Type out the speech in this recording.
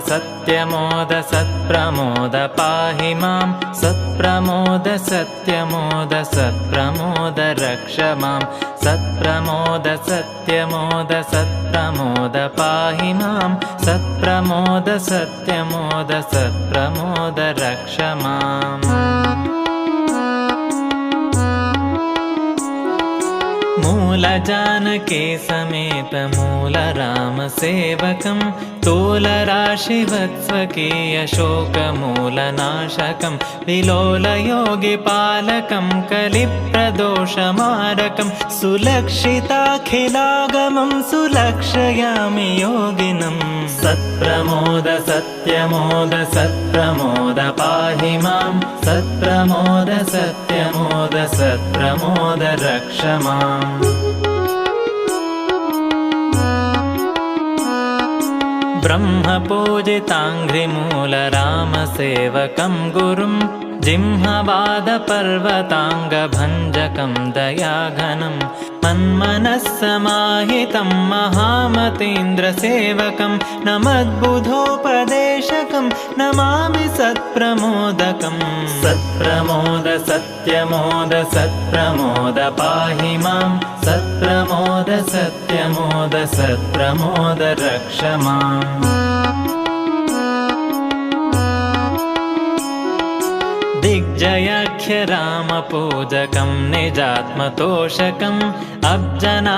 सत्यमोद सत्प्रमोद पाहि मां। सत्प्रमोद सत्यमोद सत्प्रमोद रक्ष मां। सत्प्रमोद सत्यमोद सत्प्रमोद पाहि मां। सत्प्रमोद सत्यमोद सत्प्रमोद रक्ष माम् मूलजानके समेत मूलरामसेवकं तोलराशिवत्स्वकीयशोकमूलनाशकं विलोलयोगिपालकं कलिप्रदोषमारकं सुलक्षिताखिलागमं सुलक्षयामि योगिनं सत्प्रमोद सत्यमोद सत्प्रमोद पाहि मां सत्प्रमोद सत्यमोद सत्प्रमोद रक्ष माम् ब्रह्मपूजिताङ्घ्रिमूलरामसेवकं गुरुं जिह्मवादपर्वताङ्गभञ्जकं दयाघनं मन्मनः समाहितं महामतीन्द्रसेवकं नमद्बुधोपदेशकं नमामि सत्प्रमोदकं। सत्प्रमोद सत्यमोद सत्प्रमोद पाहि मां। सत्प्रमोद सत्यमोद सत्प्रमोद रक्ष माम् दिग्जयाख्य रामपूजकं निजात्मतोषकम् अब्जना